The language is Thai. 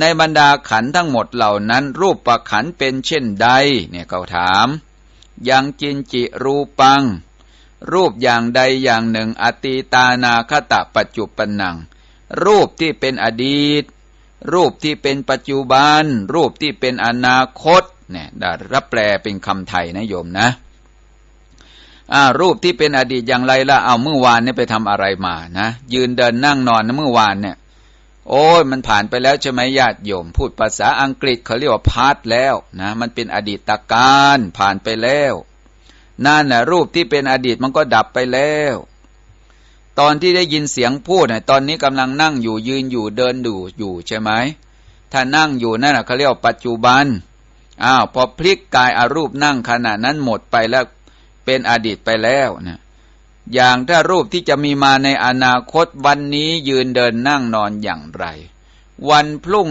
ในบรรดาขันทั้งหมดเหล่านั้น รูปประขันเป็นเช่นใด เนี่ยเขาถาม ยังจินจิรูปัง รูปอย่างใดอย่างหนึ่ง อตีตานาคตะปัจจุปนัง รูปที่เป็นอดีต รูปที่เป็นปัจจุบัน รูปที่เป็นอนาคต เนี่ยได้รับแปลเป็นคำไทยนะโยมนะอารูปที่เป็นอดีตอย่างไรละเอาเมื่อวานเนี่ยไปทำอะไรมานะ ยืนเดินนั่งนอนนะเมื่อวานเนี่ย โอ้ยมันผ่านไปแล้วใช่ไหมญาติโยม พูดภาษาอังกฤษเขาเรียกว่าพาสแล้วนะมันเป็นอดีตการผ่านไปแล้วนั่นนะรูปที่เป็นอดีตมันก็ดับไปแล้ว ตอนที่ได้ยินเสียงพูดนะตอนนี้กำลังนั่งอยู่ยืนอยู่เดินดูอยู่ใช่ไหมถ้านั่งอยู่นั่นนะเขาเรียกว่าปัจจุบันอ้าวพอพลิกกายอารูปนั่งขณะนั้นหมดไปแล้วเป็นอดีตไปแล้วนะ อย่างถ้ารูปที่จะมีมาในอนาคตวันนี้ยืนเดินนั่งนอนอย่างไร วันพรุ่ง